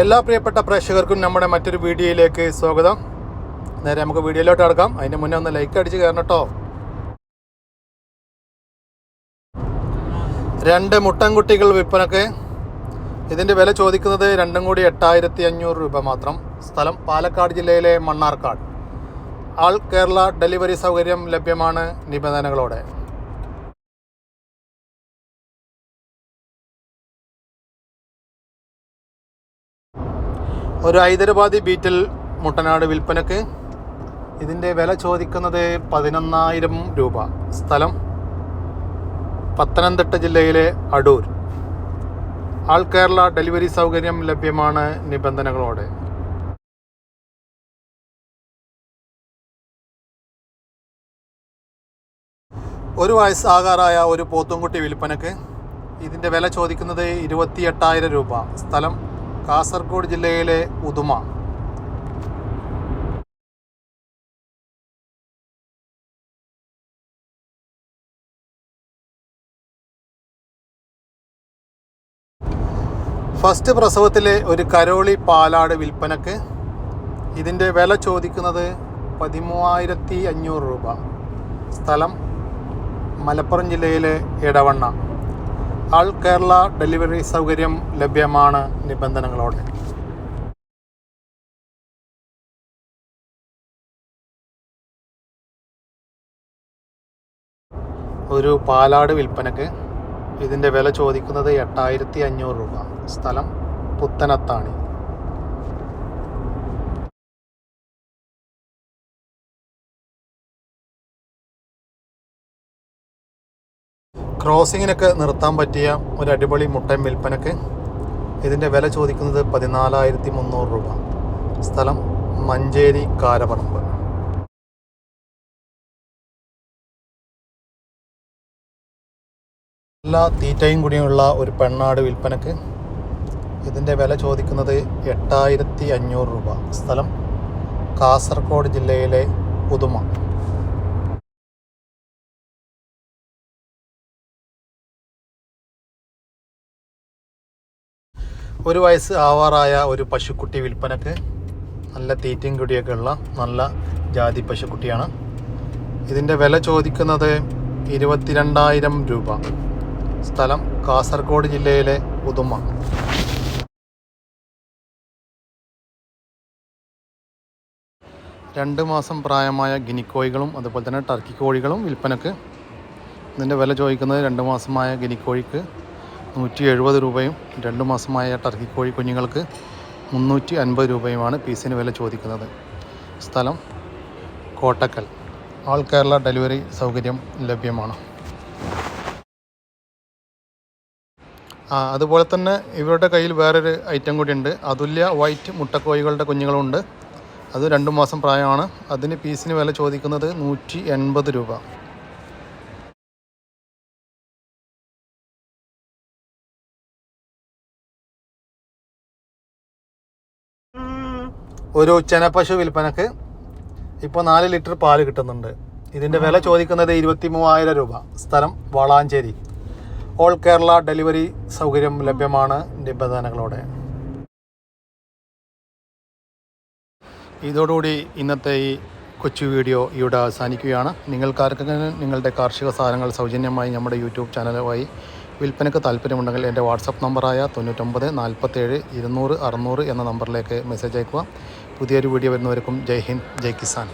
എല്ലാ പ്രിയപ്പെട്ട പ്രേക്ഷകർക്കും നമ്മുടെ മറ്റൊരു വീഡിയോയിലേക്ക് സ്വാഗതം. നേരെ നമുക്ക് വീഡിയോയിലോട്ട് അടക്കാം അതിന് മുന്നേ ഒന്ന് ലൈക്ക് അടിച്ച് കയറണം കേട്ടോ രണ്ട് മുട്ടൻകുട്ടികൾ വിൽപ്പനക്ക്. ഇതിന്റെ വില ചോദിക്കുന്നത് രണ്ടും കൂടി എട്ടായിരത്തി അഞ്ഞൂറ് രൂപ മാത്രം. സ്ഥലം പാലക്കാട് ജില്ലയിലെ മണ്ണാർക്കാട്. ആൾ കേരള ഡെലിവറി സൗകര്യം ലഭ്യമാണ് നിബന്ധനകളോടെ. ഒരു ഹൈദരാബാദി ബീറ്റിൽ മുട്ടനാട് വിൽപ്പനക്ക് ഇതിന്റെ വില ചോദിക്കുന്നത് പതിനൊന്നായിരം രൂപ. സ്ഥലം പത്തനംതിട്ട ജില്ലയിലെ അടൂർ. ആൾ കേരള ഡെലിവറി സൗകര്യം ലഭ്യമാണ് നിബന്ധനകളോടെ. ഒരു വയസ്സാകാറായ ഒരു പോത്തുംകുട്ടി വിൽപ്പനക്ക് ഇതിന്റെ വില ചോദിക്കുന്നത് ഇരുപത്തി എട്ടായിരം രൂപ. സ്ഥലം കാസർഗോഡ് ജില്ലയിലെ ഉദുമ. ഫസ്റ്റ് പ്രസവത്തിലെ ഒരു കരോളി പാലാട് വിൽപ്പനക്ക് ഇതിന്റെ വില ചോദിക്കുന്നത് പതിമൂവായിരത്തി അഞ്ഞൂറ് രൂപ. സ്ഥലം മലപ്പുറം ജില്ലയിലെ ഇടവണ്ണ ആൾ കേരള ഡെലിവറി സൗകര്യം ലഭ്യമാണ് നിബന്ധനകളോടെ. ഒരു പാലാട് വിൽപ്പനക്ക് ഇതിന്റെ വില ചോദിക്കുന്നത് എട്ടായിരത്തി അഞ്ഞൂറ് രൂപ. സ്ഥലം പുത്തനത്താണി. ക്രോസിങ്ങിനൊക്കെ നിർത്താൻ പറ്റിയ ഒരു അടിപൊളി മുട്ടൻ വിൽപ്പനക്ക് ഇതിന്റെ വില ചോദിക്കുന്നത് പതിനാലായിരത്തി മുന്നൂറ് രൂപ. സ്ഥലം മഞ്ചേരി കാരപറമ്പ്. എല്ലാ തീറ്റയും കൂടിയുള്ള ഒരു പെണ്ണാട് വിൽപ്പനക്ക് ഇതിന്റെ വില ചോദിക്കുന്നത് എട്ടായിരത്തി അഞ്ഞൂറ് രൂപ. സ്ഥലം കാസർഗോഡ് ജില്ലയിലെ ഉദുമ ഒരു വയസ്സ് ആവാറായ ഒരു പശുക്കുട്ടി വിൽപ്പനക്ക് നല്ല തീറ്റയും കുടിയൊക്കെ ഉള്ള നല്ല ജാതി പശുക്കുട്ടിയാണ്. ഇതിന്റെ വില ചോദിക്കുന്നത് ഇരുപത്തിരണ്ടായിരം രൂപ. സ്ഥലം കാസർഗോഡ് ജില്ലയിലെ ഉദുമ. രണ്ട് മാസം പ്രായമായ ഗിനിക്കോഴികളും അതുപോലെ തന്നെ ടർക്കി കോഴികളും വിൽപ്പനക്ക്. ഇതിന്റെ വില ചോദിക്കുന്നത് രണ്ട് മാസമായ ഗിനിക്കോഴിക്ക് നൂറ്റി എഴുപത് രൂപയും രണ്ട് മാസമായ ടർക്കി കോഴി കുഞ്ഞുങ്ങൾക്ക് മുന്നൂറ്റി അൻപത് രൂപയുമാണ് പീസിന് വില ചോദിക്കുന്നത്. സ്ഥലം കോട്ടക്കൽ. ആൾ കേരള ഡെലിവറി സൗകര്യം ലഭ്യമാണ്. അതുപോലെ തന്നെ ഇവരുടെ കയ്യിൽ വേറൊരു ഐറ്റം കൂടിയുണ്ട്. അതുല്യ വൈറ്റ് മുട്ടക്കോഴികളുടെ കുഞ്ഞുങ്ങളുണ്ട്. അത് രണ്ട് മാസം പ്രായമാണ്. അതിന് പീസിന് വില ചോദിക്കുന്നത് നൂറ്റി എൺപത് രൂപ. ഒരു ചെനപ്പശു വിൽപ്പനക്ക് ഇപ്പോൾ നാല് ലിറ്റർ പാൽ കിട്ടുന്നുണ്ട്. ഇതിന്റെ വില ചോദിക്കുന്നത് ഇരുപത്തി മൂവായിരം രൂപ. സ്ഥലം വളാഞ്ചേരി. ഓൾ കേരള ഡെലിവറി സൗകര്യം ലഭ്യമാണ് നിബന്ധനകളോടെ. ഇതോടുകൂടി ഇന്നത്തെ ഈ കൊച്ചു വീഡിയോ ഇവിടെ അവസാനിക്കുകയാണ്. നിങ്ങൾക്കാർക്കെങ്കിലും നിങ്ങളുടെ കാർഷിക സാധനങ്ങൾ സൗജന്യമായി നമ്മുടെ യൂട്യൂബ് ചാനലുമായി വിൽപ്പനയ്ക്ക് താല്പര്യമുണ്ടെങ്കിൽ എന്റെ വാട്സപ്പ് നമ്പറായ തൊണ്ണൂറ്റൊമ്പത് നാൽപ്പത്തേഴ് ഇരുന്നൂറ് അറുന്നൂറ് എന്ന നമ്പറിലേക്ക് മെസ്സേജ് അയക്കുക. പുതിയൊരു വീഡിയോ വരുന്നവർക്കും ജയ് ഹിന്ദ് ജയ് കിസാൻ.